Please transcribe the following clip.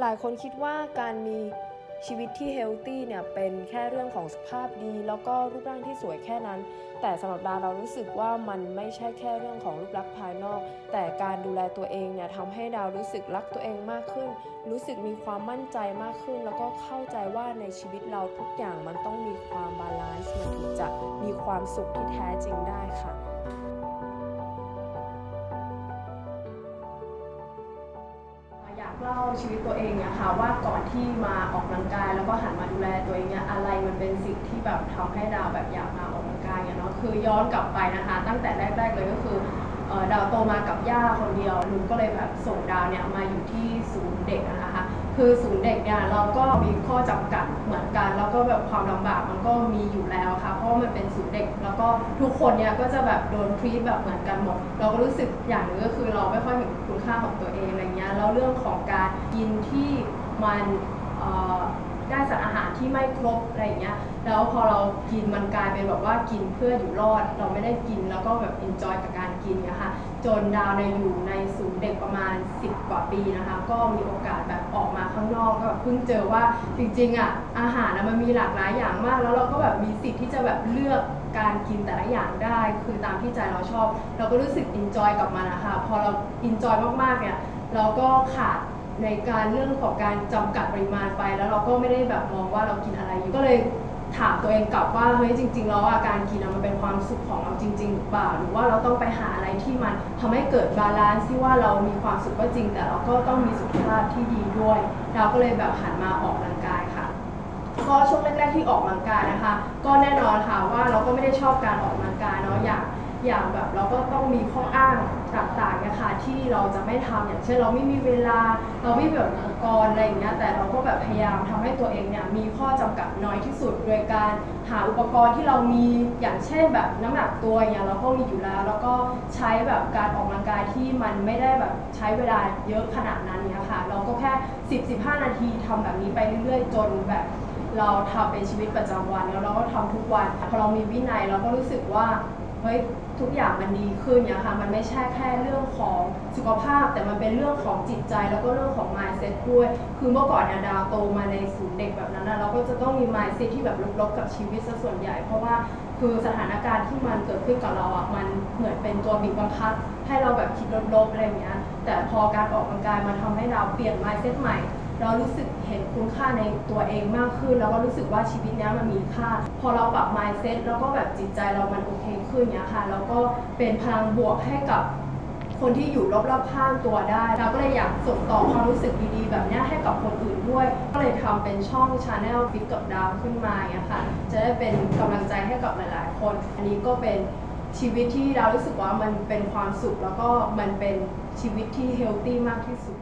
หลายคนคิดว่าการมีชีวิตที่เฮลตี้เนี่ยเป็นแค่เรื่องของสุขภาพดี แล้วก็รูปร่างที่สวยแค่นั้น แต่สำหรับดาเรารู้สึกว่ามันไม่ใช่แค่เรื่องของรูปลักษณ์ภายนอก แต่การดูแลตัวเองเนี่ยทำให้ดาวรู้สึกรักตัวเองมากขึ้น รู้สึกมีความมั่นใจมากขึ้น แล้วก็เข้าใจว่าในชีวิตเราทุกอย่างมันต้องมีความบาลานซ์มันถึงจะมีความสุขที่แท้จริงได้ค่ะ เล่าชีวิตตัวเองเนี่ยค่ะว่าก่อนที่มาออกกำลังกาย แล้วก็หันมาดูแลตัวเองเนี่ยอะไรมันเป็นสิ่งที่แบบทำให้ดาวแบบอยากมาออกกำลังกายเนี่ยเนาะคือย้อนกลับไปนะคะ ตั้งแต่แรก ๆ เลยก็คือดาวโตมากับย่าคนเดียวลุงก็เลยแบบส่งดาวเนี่ยมาอยู่ที่ศูนย์เด็กนะคะ คือศูนย์เด็กเนี่ยเราก็มีข้อจำกัดเหมือนกั แล้วก็แบบความลำบากมันก็มีอยู่แล้วค่ะ เพราะมันเป็นศูนย์เด็ก แล้วก็ทุกคนเนี่ยก็จะแบบโดนทรีตแบบเหมือนกันหมด เราก็รู้สึกอย่างนึงก็คือเราไม่ค่อยเห็นคุณค่าของตัวเองอะไรเงี้ย แล้วเรื่องของการกินที่มันเอ่อ ได้สารอาหารที่ไม่ครบอะไรอย่างเงี้ย แล้วพอเรากินมันกลายเป็นแบบว่ากินเพื่ออยู่รอด เราไม่ได้กินแล้วก็แบบอินจอยกับการกินเนี่ยค่ะ จนดาวในอยู่ในศูนย์เด็กประมาณ 10 กว่าปีนะคะ ก็มีโอกาสแบบออกมาข้างนอกก็แบบเพิ่งเจอว่าจริงๆอะอาหารนะมันมีหลากหลายอย่างมาก แล้วเราก็แบบมีสิทธิ์ที่จะแบบเลือกการกินแต่ละอย่างได้ คือตามที่ใจเราชอบ เราก็รู้สึกอินจอยกับมันนะคะ พอเราอินจอยมากๆเนี่ยเราก็ขาด ในการเรื่องของการจำกัดปริมาณไป แล้วเราก็ไม่ได้แบบมองว่าเรากินอะไรอยู่ก็เลยถามตัวเองกลับว่าเฮ้ยจริงๆแล้วอาการกินมันเป็นความสุขของเราจริง ๆ หรือเปล่า หรือว่าเราต้องไปหาอะไรที่มันทำให้เกิดบาลานซ์ที่ว่าเรามีความสุขก็จริง แต่เราก็ต้องมีสุขภาพที่ดีด้วย เราก็เลยแบบหันมาออกกำลังกายค่ะก็ช่วงแรกๆที่ออกกำลังกายนะคะ ก็แน่นอนค่ะว่าเราก็ไม่ได้ชอบการออกกำลังกายเนาะอย่าง อย่างแบบเราก็ต้องมีข้ออ้างต่างๆนะคะที่เราจะไม่ทำอย่างเช่นเราไม่มีเวลา เราไม่มีแบบอุปกรณ์อะไรอย่างเงี้ยแต่เราก็แบบพยายามทำให้ตัวเองเนี่ยมีข้อจำกัดน้อยที่สุด โดยการหาอุปกรณ์ที่เรามีอย่างเช่นแบบน้ำหนักตัวเงี้ยเราก็มีอยู่แล้ว แล้วก็ใช้แบบการออกกำลังกายที่มันไม่ได้แบบใช้เวลาเยอะขนาดนั้นเนี่ยค่ะเราก็แค่ 10-15 นาทีทำแบบนี้ไปเรื่อยๆ จนแบบเราทำเป็นชีวิตประจำวันแล้วเราก็ทำทุกวันพอเรามีวินัยเราก็รู้สึกว่า เฮ้ยทุกอย่างมันดีขึ้นเนี่ยค่ะมันไม่ใช่แค่เรื่องของสุขภาพ แต่มันเป็นเรื่องของจิตใจแล้วก็เรื่องของ mindset ด้วย คือเมื่อก่อนเนี่ยดาวโตมาในศูนย์เด็กแบบนั้นนะเราก็จะต้องมี mindset ที่แบบลบๆกับชีวิตซะส่วนใหญ่ เพราะว่าคือสถานการณ์ที่มันเกิดขึ้นกับเราอะมันเหมือนเป็นตัวบีบบังคับ ให้เราแบบคิดลบๆอะไรอย่างเงี้ยแต่พอการออกกำลังกายมันทำให้ดาเปลี่ยน mindset ใหม่ เรารู้สึกเห็นคุณค่าในตัวเองมากขึ้น แล้วก็รู้สึกว่าชีวิตนี้มันมีค่า พอเราปรับ mindset แล้วก็แบบจิตใจเรามันโอเคขึ้นเนี้ยค่ะ แล้วก็เป็นพลังบวกให้กับคนที่อยู่รอบๆข้างตัวได้ เราก็เลยอยากส่งต่อความรู้สึกดีๆ แบบนี้ให้กับคนอื่นด้วย ก็เลยทำเป็นช่อง Channel ฟิตกับดาวขึ้นมาเนี้ยค่ะ จะได้เป็นกำลังใจให้กับหลายๆ คน อันนี้ก็เป็นชีวิตที่ดารู้สึกว่ามันเป็นความสุข แล้วก็มันเป็นชีวิตที่เฮลตี้มากที่สุด